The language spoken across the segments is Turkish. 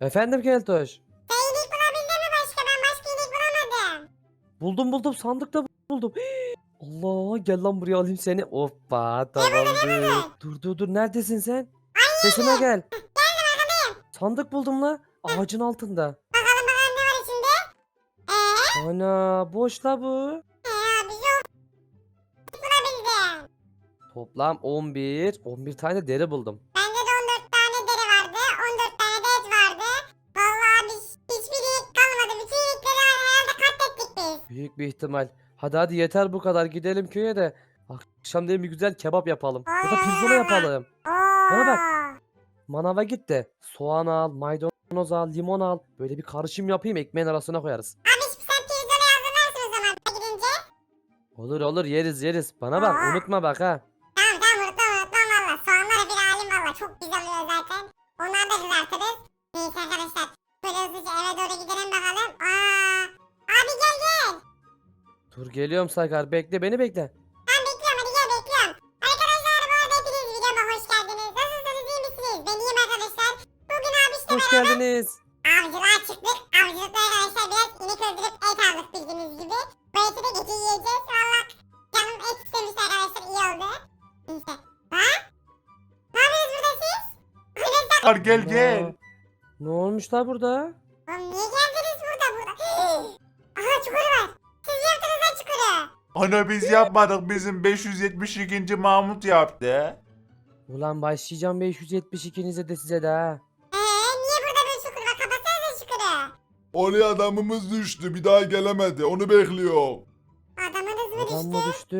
Efendim Keltoş. İyilik bulabildin mi başka? Ben başka iyilik bulamadım. Buldum buldum sandıkta buldum. Allah gel lan buraya alayım seni. Hoppa tamamdır. Dur dur dur neredesin sen? Sesime gel. Sandık buldum la. Ağacın altında. Bakalım bakalım ne var içinde? Eee? Ana boş la bu. Eee biz o bulabildim. Toplam 11. 11 tane deri buldum. Büyük bir ihtimal. Hadi hadi yeter bu kadar. Gidelim köye de. Akşam değil bir güzel kebap yapalım. Ya da pirzola yapalım. Bana bak. Manava git de soğan al, maydanoz al, limon al. Böyle bir karışım yapayım ekmeğin arasına koyarız. Abi sen pirzola hazırlarsın o zaman gidince. Olur olur yeriz yeriz. Bana bak Aa. unutma bak ha. Tamam tamam unutmam unutmam valla. Soğanları bir alim valla. Çok güzel oluyor zaten. Onları da kızartırız. Neyse arkadaşlar. Böyle hızlıca eve doğru gidelim bakalım. Aa. Dur geliyorum Sakar bekle beni bekle. Ben bekliyorum hadi gel bekliyorum. Arkadaşlar bu arada hepiniz videoma hoş geldiniz. Nasılsınız iyi misiniz? Ben iyiyim arkadaşlar. Bugün abi işte Hoş geldiniz. avcılığa çıktık. Avcılıkta arkadaşlar biraz inek öldürüp et aldık bildiğiniz gibi. Bu eti de gece yiyeceğiz. Valla canım et istemiş arkadaşlar iyi oldu. Neyse. Ha? Ne yapıyorsunuz burada siz? Sakar gel gel. Ne olmuş la burada? Onu biz yapmadık. Bizim 572. Mahmut yaptı. Ulan başlayacağım 572'nize de size de ha. Eee niye burada böyle çukur var? Kapatsanıza çukuru. Oraya adamımız düştü. Bir daha gelemedi. Onu bekliyor. Adamınız mı Adam düştü? mı düştü?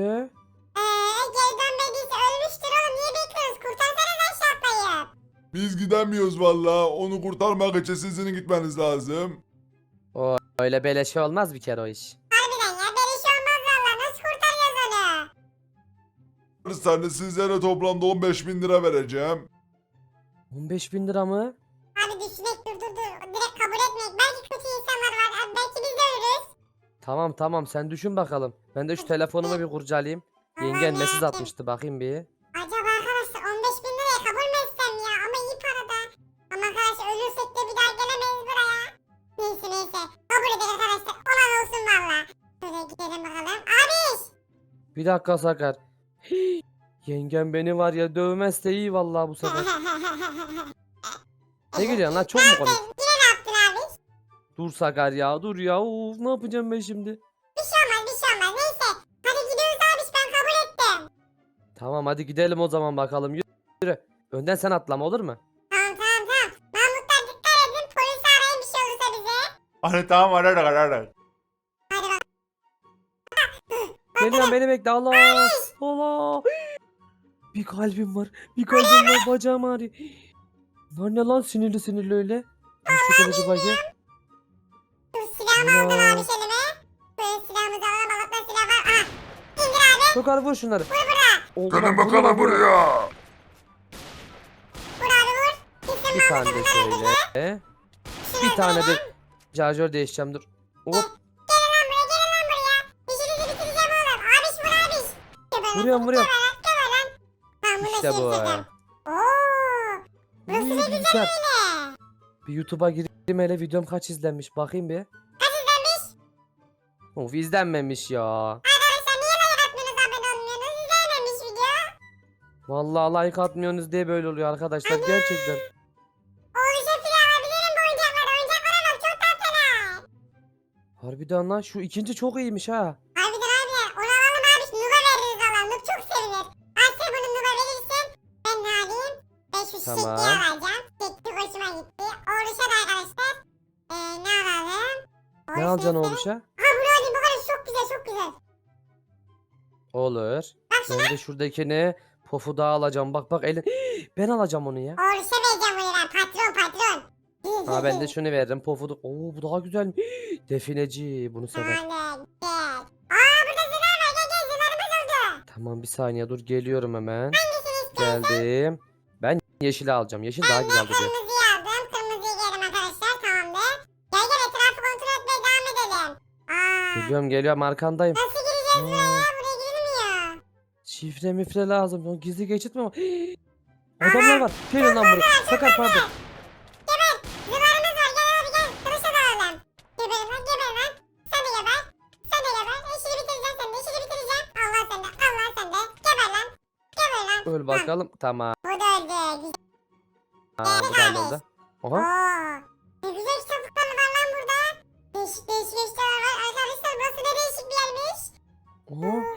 Eee geri dönmediyse ölmüştür oğlum. Niye bekliyorsunuz? Kurtarsanız aşağı atlayıp. Biz gidemiyoruz valla. Onu kurtarmak için sizin gitmeniz lazım. Öyle beleşe olmaz bir kere o iş. Sana sizlere toplamda 15 bin lira vereceğim. 15 bin lira mı? Abi düşünmek dur dur dur. Direkt kabul etmek. Belki kötü insanlar var. Abi belki biz de ölürüz. Tamam tamam sen düşün bakalım. Ben de şu telefonumu bir kurcalayayım. Yengen mesaj atmıştı bakayım bir. Acaba arkadaşlar 15 bin liraya kabul mü etsem ya? Ama iyi para da. Ama arkadaşlar ölürsek de bir daha gelemeyiz buraya. Neyse neyse. Kabul edin arkadaşlar. Olan olsun valla. Şöyle gidelim bakalım. Abi. Bir dakika Sakar. Yengem beni var ya dövmezse iyi vallahi bu sefer. Ne gülüyorsun lan çok mu komik? Yine ne yaptın abi? Dur Sakar ya dur ya. Of ne yapacağım ben şimdi? Bir şey olmaz bir şey olmaz. Neyse. Hadi gidiyoruz abi ben kabul ettim. Tamam hadi gidelim o zaman bakalım. Yürü. yürü. Önden sen atlama olur mu? Tamam tamam tamam. Mahmutlar dikkat edin. Polis arayın bir şey olursa bize. Hani tamam ararak ararak. Hadi bak. Geliyorum beni bekle Allah. Allah. Bir kalbim var. Bir kalbim var. Bacağım ağrıyor. Lan ne lan sinirli sinirli öyle. Şu kılıcı bakayım. Dur silahımı aldım abi elime. Böyle silahımızı alalım. Allah'tan silah var. Aha. İndir abi. Sokar vur şunları. Vur Gelin bakalım buraya. Vur abi vur. Kesin Bir tane de şöyle. Şunu Bir tane de şarjör değişeceğim dur. Hop. Gelin lan buraya gelin lan buraya. İşinizi bitireceğim oğlum. Abiş vur abiş. Vuruyorum vuruyorum. İşte bu. Ooo. Burası ne güzel böyle. Bir YouTube'a gireyim hele videom kaç izlenmiş bakayım bir. Kaç izlenmiş? Of izlenmemiş ya. Arkadaşlar niye like atmıyorsunuz abone olmuyorsunuz? İzlememiş video. Vallahi like atmıyorsunuz diye böyle oluyor arkadaşlar gerçekten. Oğluşa filan alabilirim bu oyuncakları. Oyuncaklara bak çok tatlılar. Harbiden lan şu ikinci çok iyiymiş ha. Tamam. çiçekliği alacağım. Çiçekli hoşuma gitti. Oğluşa da arkadaşlar. Ee, ne alalım? Ne Oğluş alacaksın neyse. olmuşa? Ha bunu alayım. Bu kadar çok güzel çok güzel. Olur. Bak şuna. Ben de şuradakini pofu daha alacağım. Bak bak elin. Ben alacağım onu ya. Oğluşa vereceğim bunu ben. Patron patron. Ha ben de şunu veririm. Pofu da. Oo bu daha güzel. Defineci bunu sever. Aynen. Aa. Tamam bir saniye dur geliyorum hemen. Geldim. Yeşili alacağım. Yeşil daha güzel Tamam, ben kırmızıyı aldım. Kırmızıyı giydim arkadaşlar. Tamamdır. Gel gel etrafı kontrol etmeye devam edelim. Aa, Geliyorum geliyorum arkandayım. nasıl gireceğiz buraya? Hmm. Buraya girilmiyor. Şifre mifre lazım. O gizli geçit mi var? Adamlar var. Gelin lan buraya. Sakar pardon. Geber. Zıvarımız var. Gel abi gel. Kılıçla dalalım. Geber lan geber. Sen de geber. Sen de geber. İşini bitireceğim sen de. İşini bitireceğim. Allah sen. Allah sen de. Lan. Geber lan. Öl bakalım. Tamam öldü. Güzel. Aa, bu da öldü. Oo. Ne güzel kitaplıklar var lan burada. Değişik değişik eşyalar var. Arkadaşlar burası ne değişik bir yermiş.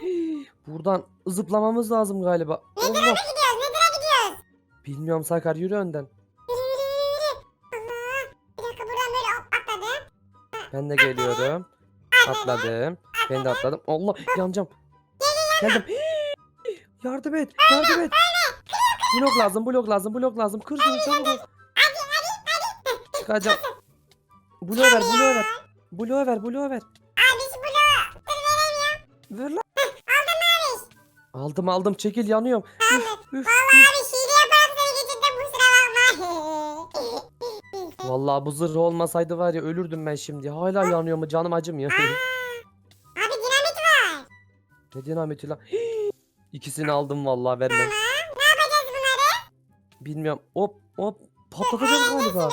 Hii, Buradan zıplamamız lazım galiba. Allah. Gidiyoruz Nedir'e gidiyoruz. Bilmiyorum Sakar yürü önden. Yürü yürü yürü yürü. Allah. Bir dakika buradan böyle hop atladım. Ben de geliyorum. Atladım. Ben de atladım. Allah yanacağım. Geldim. Yardım et. Yardım et. Blok lazım, blok lazım, blok lazım. Kır şunu çabuk ol. Çıkacağım. Bloğu ver, bloğu ver. Bloğu ver, bloğu ver. Abi şu bloğu. Dur veremiyorum. Ver lan. Aldın mı abi? Aldım aldım çekil yanıyorum. Üf, üf, Vallahi abi şiiri yaparak seni geçirdim kusura bakma. Vallahi bu zırh olmasaydı var ya ölürdüm ben şimdi. Hala yanıyor mu canım acımıyor. Abi dinamit var. ne dinamiti lan? Hii, İkisini aldım vallahi vermem. Tamam. Bilmiyorum. Hop hop patlatacağız galiba. Geliyorum.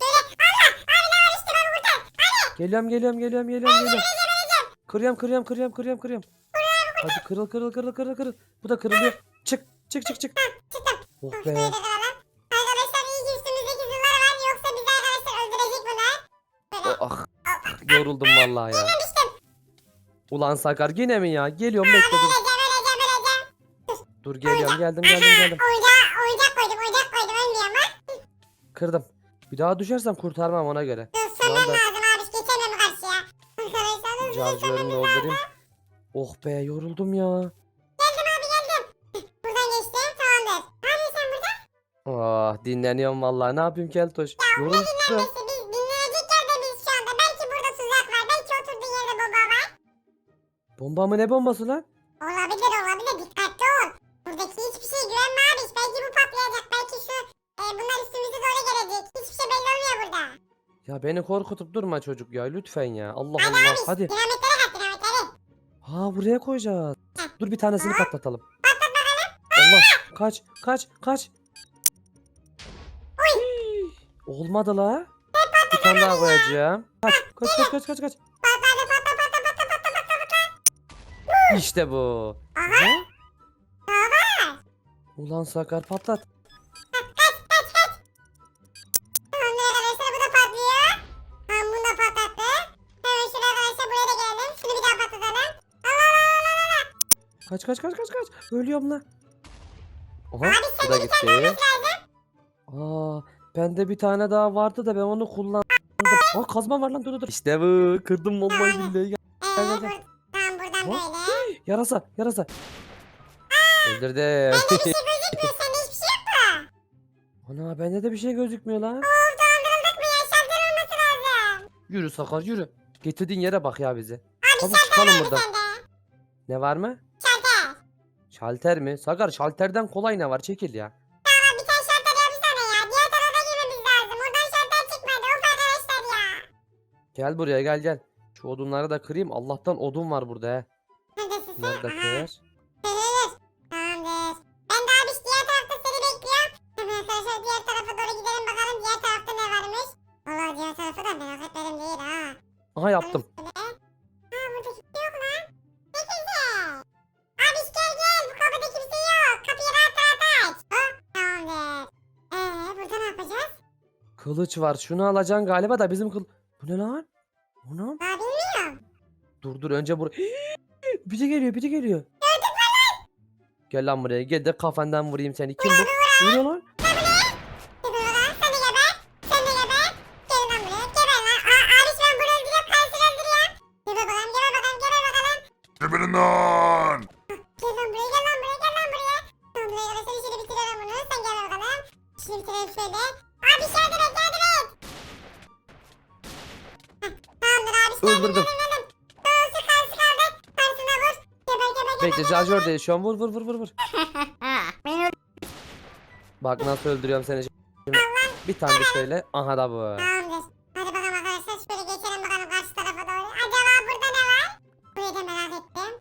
Böyle Allah abi ne var işte ben kurtar. Geliyorum geliyorum geliyorum geliyorum. Kırıyorum kırıyorum kırıyorum kırıyorum kırıyorum. Hadi kırıl kırıl kırıl kırıl kırıl. Bu da kırılıyor. Çık çık çık çık. Oh be. şöyle kıralım. Arkadaşlar iyi ki üstümüzdeki zırhlar var. Yoksa bizi arkadaşlar öldürecek bunlar. Böyle Oh, ah, yoruldum vallahi ya. Ulan Sakar yine mi ya? Geliyorum bekle Dur geliyorum geldim geldim geldim. Oyuncak, oyuncak koydum oyuncak koydum ölmüyor ama. Kırdım. Bir daha düşersem kurtarmam ona göre. Dur sönmem lazım abi. Geçemiyorum karşıya. Arkadaşlar hızlı Cavcılarımı sönmemiz lazım. doldurayım. Oh be yoruldum ya. Geldim abi geldim. Buradan geçtim tamamdır. Ne yapıyorsun sen burada? Oh dinleniyorum vallahi. Ne yapayım Keltoş? Yoruldum. Neyse biz dinlenecek yerde biz şu anda. Belki burada tuzak var. Belki oturduğun yerde bomba var. Bomba mı ne bombası lan? Olabilir olabilir dikkatli Ya beni korkutup durma çocuk ya lütfen ya. Allah Hadi Allah abi hadi. dinamitleri kat dinamitleri. Ha buraya koyacağız. Dur bir tanesini patlatalım. Allah kaç kaç kaç. Hii, Olmadı la. Bir tane daha koyacağım. Kaç kaç kaç kaç kaç kaç. Patladı. İşte bu. Aha. Ulan Sakar patlat. Kaç kaç kaç kaç kaç. Ölüyorum lan. Aha Abi bu sen da de bir tane gitti. Aa bende bir tane daha vardı da ben onu kullandım. Aa kazma var lan dur dur dur. İşte bu kırdım bombayı billahi. Gel. Ee, Gel, gel, tamam buradan böyle. Yarasa yarasa. Öldürdüm. Bende bir şey gözükmüyor. Sende hiçbir şey yok mu? Ana bende de bir şey gözükmüyor lan. Of dolandırıldık mı ya? Şalter olması lazım. Yürü Sakar yürü. Getirdiğin yere bak ya bizi. Abi Çabuk şalter çıkalım var buradan. sende. Ne var mı? Şalter. Mi? Sakar şalterden kolay ne var? Çekil ya. Tamam bir tane şalter yapsana ya. Diğer tarafa girmemiz lazım. Oradan şalter çıkmadı. Of arkadaşlar ya. Gel buraya gel gel. Şu odunları da kırayım. Allah'tan odun var burada he. Neredesin sen? Nerede Aha. kır? Hayır. Tamamdır. Ben de abi işte diğer tarafta seni bekliyorum. Hemen arkadaşlar diğer tarafa doğru gidelim bakalım diğer tarafta ne varmış. Valla diğer tarafı da merak etmedim değil ha. Aha yaptım. Kılıç var. Şunu alacaksın galiba da bizim kıl... Bu ne lan? Onu? Daha bilmiyorum. Dur dur önce buraya. biri geliyor biri geliyor. Gel lan buraya gel de kafandan vurayım seni. Kim bu? Bu ne lan? Geber geber. Bekle şarjör değil şu an. Vur vur vur vur vur. Beni Bak nasıl öldürüyorum seni şimdi. Bir tane de şöyle. Aha da bu. Tamamdır. Hadi bakalım arkadaşlar şöyle geçelim bakalım karşı tarafa doğru. Acaba burada ne var? Burayı da merak ettim.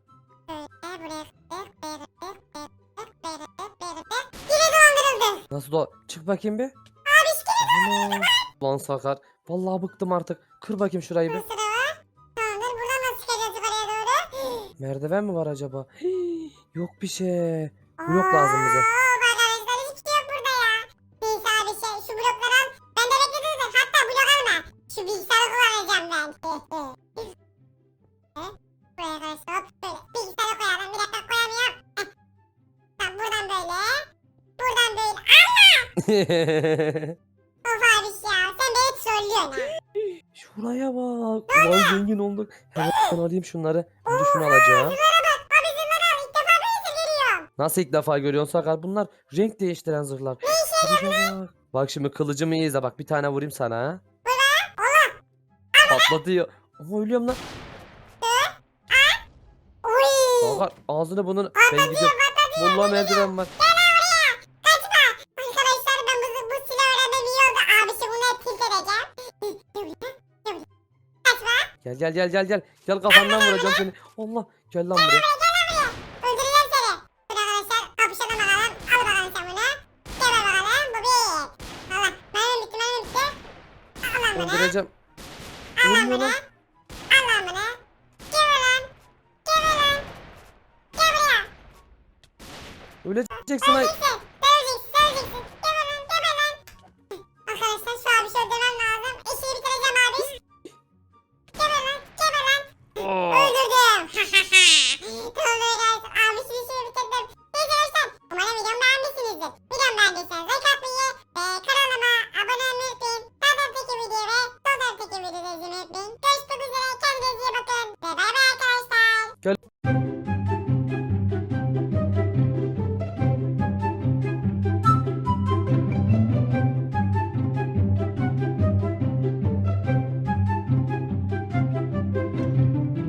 Şöyle buraya kırdık, buraya kırdık, buraya kırdık, buraya kırdık, buraya kırdık. Yine dolandırıldı. Nasıl da Çık bakayım bir. Abi Ana. Lan Sakar. Vallahi bıktım artık. Kır bakayım şurayı bir. Merdiven mi var acaba? Hii, Yok bir şey. Blok lazım bize. Oo arkadaşlar hiçbir şey yok burada ya. Neyse abi şey şu blokları al. Ben de bekledim de hatta blok alma. Şu bilgisayarı kullanacağım ben. He? Buraya arkadaşlar hop böyle bilgisayarı koyalım. Bir dakika koyamıyorum. Heh. Tamam buradan böyle. Buradan böyle. Of Ulan zengin olduk. Hemen alayım şunları. Önce şunu alacağım. Nasıl ilk defa görüyorsun Sakar? Bunlar renk değiştiren zırhlar. Kılıca bak. Bak şimdi kılıcımı iyi izle. Bak bir tane vurayım sana. ha. Patlatıyor. Ama ölüyorum lan. Sakar ağzını bunun. Ben gidiyorum. Vallahi merdiven var. Gel gel gel gel gel. Gel kafandan vuracağım seni. Allah. Gel lan buraya. Öldüreceğim seni. Dur arkadaşlar kapışalım bakalım. Al bakalım sen bunu. Geber bakalım. Bu bir. Allah. Mermim bitti mermim bitti. Al lan bunu. Öldüreceğim. Al lan Vurmuyor bunu. lan. Al lan bunu. Geber lan. Geber lan. Gel buraya. Öleceksin ay. Öldürsün.